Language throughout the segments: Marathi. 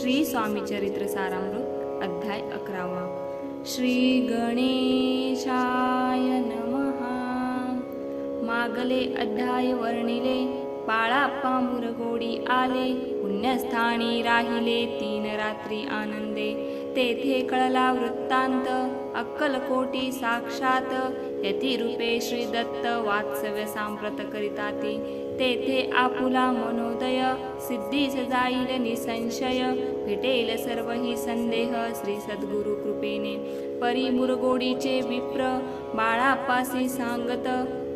श्री स्वामी चरित्र सारामृत अध्याय अकरावा. श्री गणेशाय नमः. मागले अध्याय वर्णिले बाळाप्पा मुरगोडी आले पुण्यस्थानी राहिले तीन रात्री आनंदे. तेथे कळला वृत्तांत अक्कलकोटी साक्षात. यतिरूपे श्री दत्त वात्सव्य सांप्रत करिताती तेथे आपुला मनोदय सिद्धीस जाईल निसंशय. भेटेल सर्व ही संदेह श्री सद्गुरु कृपेने. परी मुरगोडीचे विप्र बाळापासी सांगत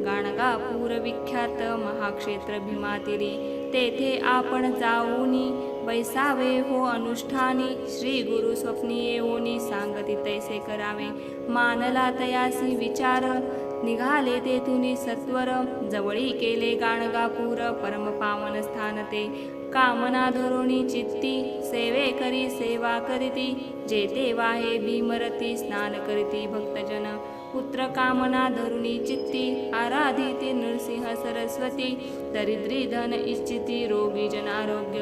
गाणगापूर विख्यात महाक्षेत्र भीमातिरी तेथे आपण जाऊनी बैसावे हो अनुष्ठानी. श्री गुरु स्वप्नी येऊनी सांगती तैसे करावे. मानला तयासी विचार निघाले तेथून सत्वर जवळी केले गाणगापूर परम पावन स्थान ते. कामना धरुणी चित्ती सेवे करी सेवा करीती. जेते वाहे भीमरती स्नान करीती भक्तजन. पुत्र कामना धरुणी चित्ती आराधिती नृसिंह सरस्वती. दरिद्री धन इच्छिती रोगी जनारोग्य.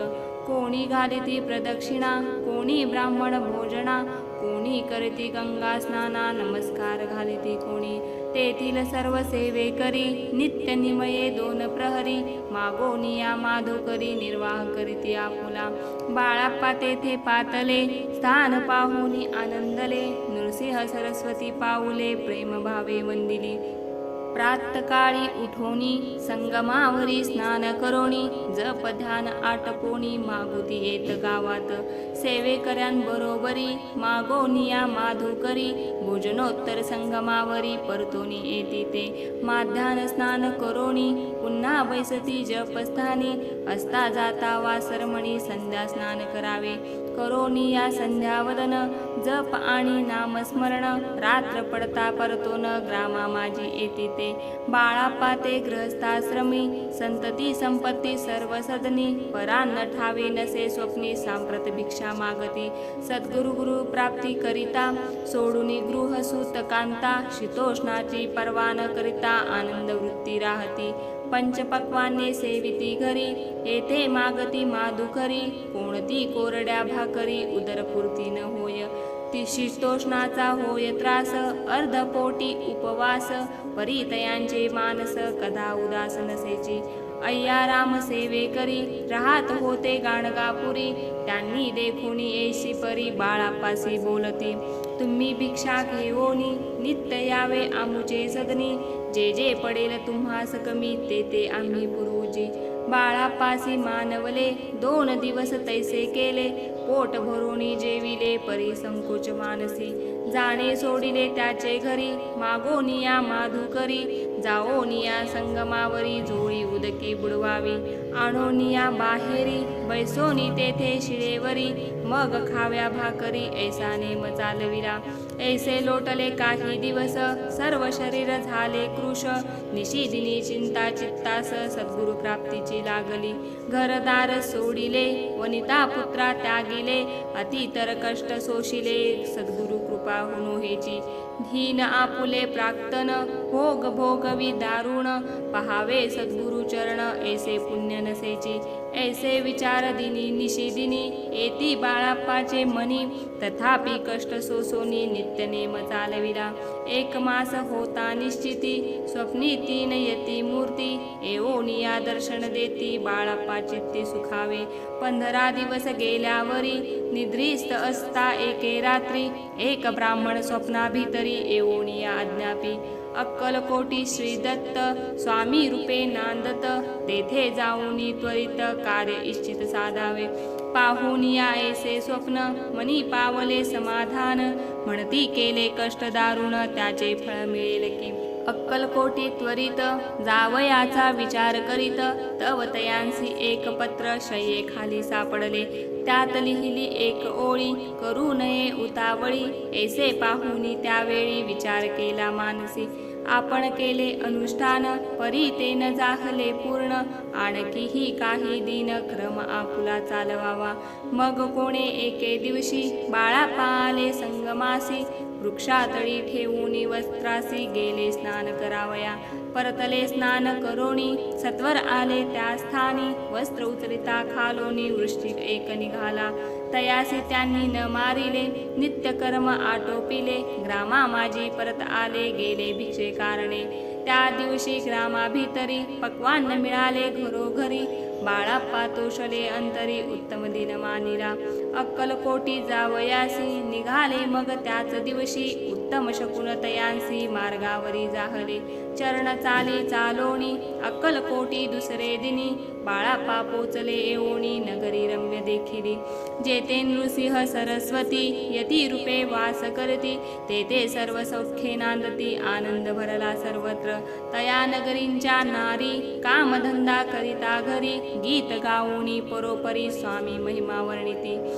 कोणी घालिती प्रदक्षिणा कोणी ब्राह्मण भोजना. कोणी करती गंगा स्नाना नमस्कार घालिती कोणी. तेथील सर्व सेवे करी. नित्य निमये दोन प्रहरी. मागोनिया माधोकरी निर्वाह करीती आपुला. बाळाप्पा तेथे पातले स्थान पाहुनी आनंदले. नृसिंह सरस्वती पाऊले प्रेमभावे वंदिली प्रातकाळी उठोनी संगमावरी स्नान करोणी जप ध्यान आटपोणी मागुती येत गावात. सेवेकऱ्यांबरोबरी मागोनिया माधुकरी भोजनोत्तर संगमावरी परतोनी येती ते. माध्यान स्नान करोणी पुन्हा बैसती जपस्थानी असता जाता वासरमणी संध्या स्नान करावे. करोनी या संध्यावदन जप आणि नामस्मरण रात्र पडता परतोन ग्रामा माझी येती ते. बाळापा ते गृहस्थाश्रमी संतती संपत्ती सर्व सदनी परान्न ठावे नसे स्वप्नी सांप्रत भिक्षा मागती सद्गुरु गुरु प्राप्ती करिता सोडूनी गृह सूत कांता शीतोष्णाची पर्वा न करिता आनंद वृत्ती राहती पंचपक्वाने सेविती घरी येथे मागती माधुकरी कोणती कोरड्या भाकरी उदरपूर्ती न होय शीतोष्णाचा होय त्रास अर्धपोटी उपवास परितयांचे मानस कदा उदास नसेची अय्याराम सेवे करी राहत होते गाणगापुरी त्यांनी देखुनी येशी परी बाळापासी बोलती. तुम्ही भिक्षा घेऊनी नित्य यावे आमुचे सदनी जे जे पडेल तुम्हास कमी ते ते आम्ही पुरुजी बाळापासी मानवले. दोन दिवस तैसे केले. पोट भरोणी जेविले परी संकोच मानसी. जाणे सोडिले त्याचे घरी. मागोनिया माधुकरी जाओनिया संगमावरी. जोळी उदकी बुडवावी. आणोनिया बाहेरी. बैसोनी तेथे शिळेवरी. मग खाव्या भाकरी. ऐसा नेम चालविला ऐसे लोटले काही दिवस सर्व शरीर झाले कृश निशिदिनी चिंता चित्तास सद्गुरु प्राप्तीची लागली. घरदार सोडिले वनिता पुत्रा त्यागिले अतितर कष्ट सोशिले सद्गुरु कृपा हुनो हेची. धीन आपुले प्राक्तन भोग भोगवी दारुण पहावे सद्गुरु चरण ऐसे पुण्य नसेची. ऐसे विचार दिनी निशिदिनी येती बाळाप्पाचे मनी तथापि कष्ट सोसोनी नित्य नेम चालविला एक मास होता निश्चिती स्वप्नी तीन यती मूर्ती एवोनिया दर्शन देती बाळाप्पा चित्ती सुखावे. पंधरा दिवस गेल्यावरी निद्रिस्त असता एके रात्री एक ब्राह्मण स्वप्नाभितरी एवोनिया अज्ञापी अक्कलकोटी श्री दत्त स्वामी रूपे नांदत. तेथे जाऊन त्वरित कार्य इच्छित साधावे. पाहुनिया ऐसे स्वप्न मनी पावले समाधान. म्हणती केले कष्ट दारुण त्याचे फळ मिळेल की. अक्कलकोटी त्वरित जावयाचा विचार करीत तव तयांसी एक पत्र शये खाली सापडले. त्यात लिहिली एक ओळी करू नये उतावळी. ऐसे पाहुनी त्यावेळी विचार केला मानसी. आपण केले अनुष्ठान परी ते न जाहले पूर्ण. आणखीही काही दिन क्रम आपुला चालवावा. मग कोणे एके दिवशी बाळा पाले संगमासी वृक्षातळी ठेवून वस्त्रासी गेले स्नान करावया. परतले स्नान करोणी सत्वर आले त्या स्थानी वस्त्र उचलिता खालोनी वृश्चिक एक निघाला. तयासी त्यांनी न मारिले नित्य कर्म आटोपिले. ग्रामा माझी परत आले गेले भिक्षे कारणे. त्या दिवशी ग्रामाभितरी पक्वान्न मिळाले घरोघरी. बाळाप्पा तोषले अंतरी उत्तम दिन मानिला अक्कलकोटी जावयासी निघाले मग त्याच दिवशी उत्तम शकुन तयांसी मार्गावरी जाहले. चरण चाली चालोणी अक्कलकोटी दुसरे दिनी बाळापा पोचले येवोणी नगरी रम्य देखिली. जेते नृसिंह सरस्वती यती रूपे वास करती तेते सर्व सौख्ये नांदती आनंद भरला सर्वत्र. तया नगरींच्या नारी कामधंदा करिता घरी गीत गाऊनी परोपरी स्वामी महिमा वर्णिती.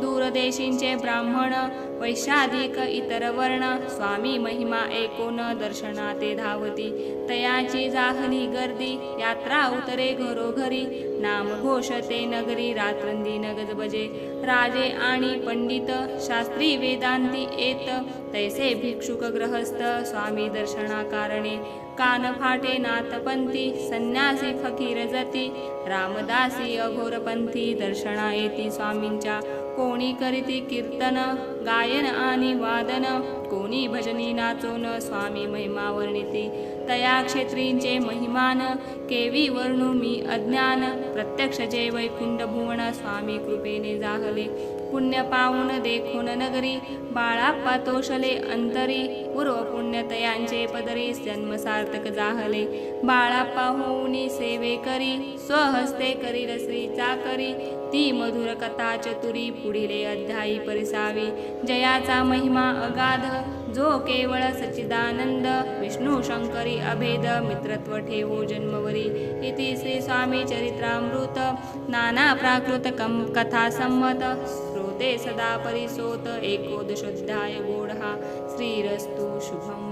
दूरदेशींचे ब्राह्मण वैशाधिक इतर वर्ण स्वामी महिमा एकोन दर्शनाते धावती. तयाची जाहली गर्दी यात्रा उतरे घरोघरी. नाम घोषते नगरी रात्रंदी नगज बजे. राजे आणि पंडित शास्त्री वेदांती येत. तैसे भिक्षुक ग्रहस्थ स्वामी दर्शना कारणे कान फाटे नाथपंथी संन्यासी फकीर जती. रामदासी अघोरपंथी दर्शना येती स्वामींच्या कोण करीती कीर्तन गायन आणि वादन. कोणी भजनी नाचोन स्वामी महिमा वर्णिती. तया क्षेत्रींचे महिमान केवी वर्णू मी अज्ञान प्रत्यक्ष जे वैकुंड भुवन स्वामी कृपेने जाहले पुण्य पाहून देखून नगरी बाळाप्पा तोषले अंतरी पूर्व पुण्यतयांचे पदरी जन्म सार्थक जाहले. बाळाप्पा होऊन सेवे करी स्वहस्ते करी रसरीचा चाकरी ती मधुर कथा चतुरी पुढिले अध्यायी परिसावी. जयाचा महिमा अगाध जो केवळ सच्चिदानंद विष्णू शंकरी अभेद मित्रत्व ठेवो जन्मवरी इति श्री स्वामी चरित्रामृत नाना प्राकृत कम कथा संमत श्रोते सदा परिसोत एकोदशोध्याय गोढा श्रीरस्तु शुभम।